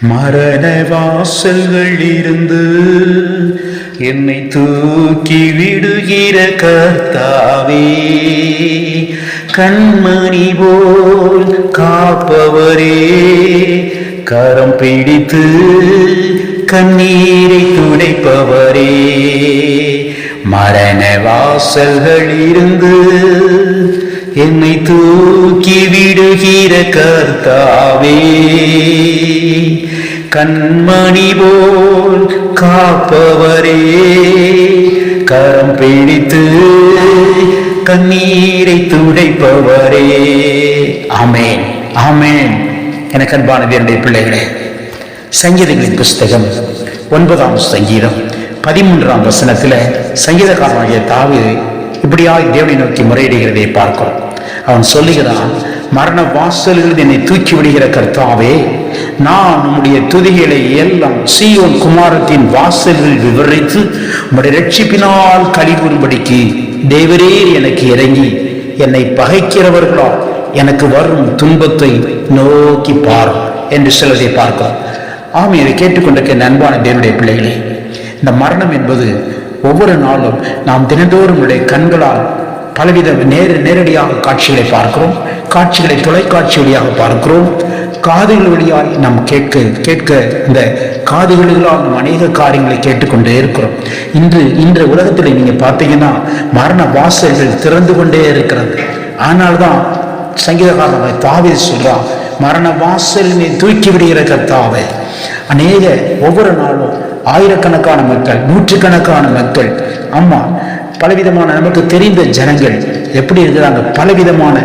மரண வாசல்கள் இருந்து என்னை தூக்கி விடுகிற கர்த்தாவே கண்மணி போல் காப்பவரே கரம் பிடித்து கண்ணீரை துடைப்பவரே. மரண வாசல்கள் இருந்து என்னை தூக்கி விடுகிற கர்த்தாவே கண்மணி போல் காப்பவரே கரம் பிடித்து கண்ணீரை துடைப்பவரே. அமேன் அமேன் எனக்கு அன்பானது என்னுடைய பிள்ளைகளே சங்கீதங்களின் புஸ்தகம் ஒன்பதாம் சங்கீதம் பதிமூன்றாம் வசனத்தில் சங்கீதக்காரனாகிய தாவு இப்படியாய் தேவனை நோக்கி முறையிடுகிறதை பார்க்கிறோம். அவன் சொல்லுகிறான் மரண வாசல்களில் என்னை தூக்கி விடுகிற கர்த்தாவே நான் உம்முடைய துதிகளை எல்லாம் சீயோன் குமாரத்தின் வாசல்களில் விவரித்து உம்முடைய ரட்சிப்பினால் கழி தேவரே எனக்கு இறங்கி என்னை பகைக்கிறவர்களோ எனக்கு வரும் துன்பத்தை நோக்கி பார் என்று சொல்வதை பார்க்கிறோம். ஆம் இதை கேட்டுக்கொண்டிருக்க அன்பான தேவனுடைய பிள்ளைகளே இந்த மரணம் என்பது ஒவ்வொரு நாளும் நாம் தினந்தோறும் உடைய கண்களால் பலவித நேர நேரடியாக காட்சிகளை பார்க்கிறோம். காட்சிகளை தொலைக்காட்சி வழியாக பார்க்கிறோம். காதுகள் வழியாய் நாம் கேட்க கேட்க இந்த காதுகளால் நாம் அநேக காரியங்களை கேட்டுக்கொண்டே இருக்கிறோம். இன்று இன்று உலகத்தில் நீங்கள் பார்த்தீங்கன்னா மரண வாசல்கள் திறந்து கொண்டே இருக்கிறது. ஆனால்தான் சங்கீதக்காரன் தாவி சொல்கிறான் மரண வாசலினை தூக்கி விடுகிற கத்தாவை அநேக ஒவ்வொரு நாளும் ஆயிரக்கணக்கான மக்கள் நூற்றுக்கணக்கான மக்கள். ஆமாம் பலவிதமான நமக்கு தெரிந்த ஜனங்கள் எப்படி இருக்கிறாங்க? பலவிதமான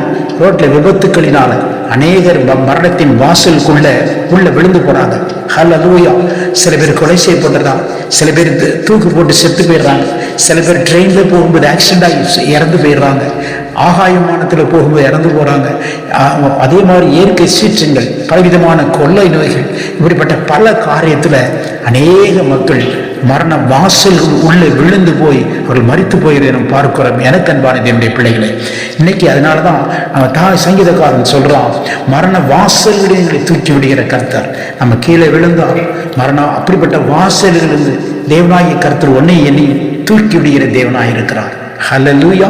ரோட்ல விபத்துக்களினால அநேகர் மரணத்தின் வாசலுக்குள்ள உள்ள விழுந்து போறாங்க. ஹலலூயா சில பேர் கொலை செய்யப்பட்டுறாங்க சில பேர் தூக்கு போட்டு செத்து போயிடுறாங்க. சில பேர் ட்ரெயின்ல போகும்போது ஆக்சிடென்ட் ஆகி இறந்து போயிடுறாங்க. ஆகாயமானத்தில் போகும்போது இறந்து போகிறாங்க அதே மாதிரி இயற்கை சீற்றங்கள் பலவிதமான கொள்ளை நோய்கள் இப்படிப்பட்ட பல காரியத்தில் அநேக மக்கள் மரண வாசல் உள்ளே விழுந்து போய் அவர்கள் மறித்து போகிறதை நாம் பார்க்கிறோம். எனக்கு அன்பானது என்னுடைய பிள்ளைகளை இன்னைக்கு அதனால தான் தாய் சங்கீதக்காரன் சொல்கிறான் மரண வாசல்களில் எங்களை தூக்கி விடுகிற கர்த்தர். நம்ம கீழே விழுந்தால் மரணம் அப்படிப்பட்ட வாசல்களிலிருந்து தேவநாயக கர்த்தர் ஒன்னை எண்ணி தூக்கி விடுகிற தேவனாக இருக்கிறார். ஹலலூயா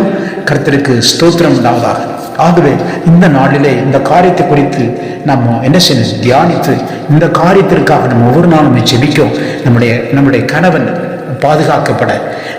கர்த்தருக்கு ஸ்தோத்திரம் உண்டாவதாக. ஆகவே இந்த நாளிலே இந்த காரியத்தை குறித்து நம்ம என்ன செய்யணும்? தியானித்து இந்த காரியத்திற்காக நம்ம ஒவ்வொரு நாளும் ஜெபிக்கும் நம்முடைய நம்முடைய கணவன் பாதுகாக்கப்பட.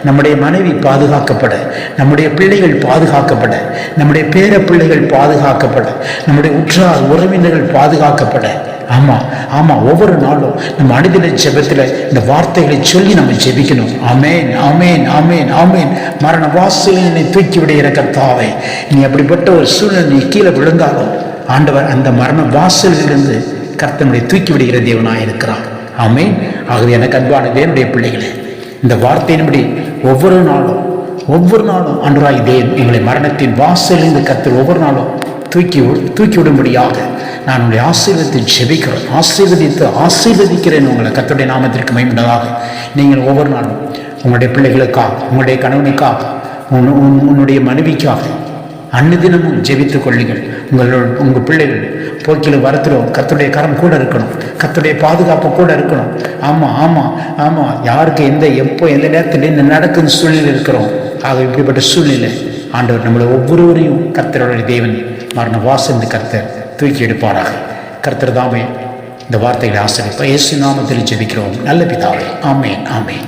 நம்முடைய மனைவி பாதுகாக்கப்பட. நம்முடைய பிள்ளைகள் பாதுகாக்கப்பட. நம்முடைய பேர பிள்ளைகள் பாதுகாக்கப்பட. நம்முடைய உற்றார் உறவினர்கள் பாதுகாக்கப்பட. ஆமாம் ஆமாம் ஒவ்வொரு நாளும் நம்ம அனுதின ஜெபத்தில் இந்த வார்த்தைகளை சொல்லி நம்ம ஜெபிக்கணும். ஆமேன் ஆமேன் ஆமேன் ஆமேன். மரண வாசலில் என்னை தூக்கி விடுகிற கர்த்தாவை நீ அப்படிப்பட்ட ஒரு சூழ்நிலை நீ கீழே விழுந்தாலும் ஆண்டவர் அந்த மரண வாசலிலிருந்து கர்த்தனுடைய தூக்கி விடுகிற தேவனாக இருக்கிறார் ஆமேன். ஆகவே எனக்கு அன்பான தேவனுடைய பிள்ளைகளே இந்த வார்த்தையின்படி ஒவ்வொரு நாளும் ஒவ்வொரு நாளும் அன்றாய் தேவன் எங்களை மரணத்தின் வாசலிருந்து கத்தில் ஒவ்வொரு நாளும் தூக்கி தூக்கி விடும்படியாக நான் உங்களை ஆசீர்வத்தை ஜெபிக்கிறேன். ஆசீர்வதித்து ஆசீர்வதிக்கிறேன் உங்களை கத்துடைய நாமத்திற்கு மைமுண்டதாக நீங்கள் ஒவ்வொரு நாளும் உங்களுடைய பிள்ளைகளுக்காக உங்களுடைய கணவனுக்காக உன் உன்- உன்னுடைய மனைவிக்காக அன்னதினமும் ஜெபித்துக் கொள்ளுங்கள். உங்களோட உங்கள் பிள்ளைகள் போக்கிலும் வரத்திலும் கத்துடைய கரம் கூட இருக்கணும். கத்துடைய பாதுகாப்பு கூட இருக்கணும். ஆமாம் ஆமாம் ஆமாம் யாருக்கு எந்த எப்போ எந்த நேரத்தில் என்ன நடக்குன்னு சூழ்நிலை இருக்கிறோம். ஆக இப்படிப்பட்ட சூழ்நிலை ஆண்டவர் நம்மளை ஒவ்வொருவரையும் கர்த்தருடைய தேவன் மரண வாசந்து கர்த்தர் தூக்கி எடுப்பாராக. கர்த்தர் தாமே இந்த வார்த்தைகளை ஆசிரியப்பா இயேசு நாமத்தில் ஜெபிக்கிறோம். நல்ல பிதாவே. ஆமேன் ஆமேன்.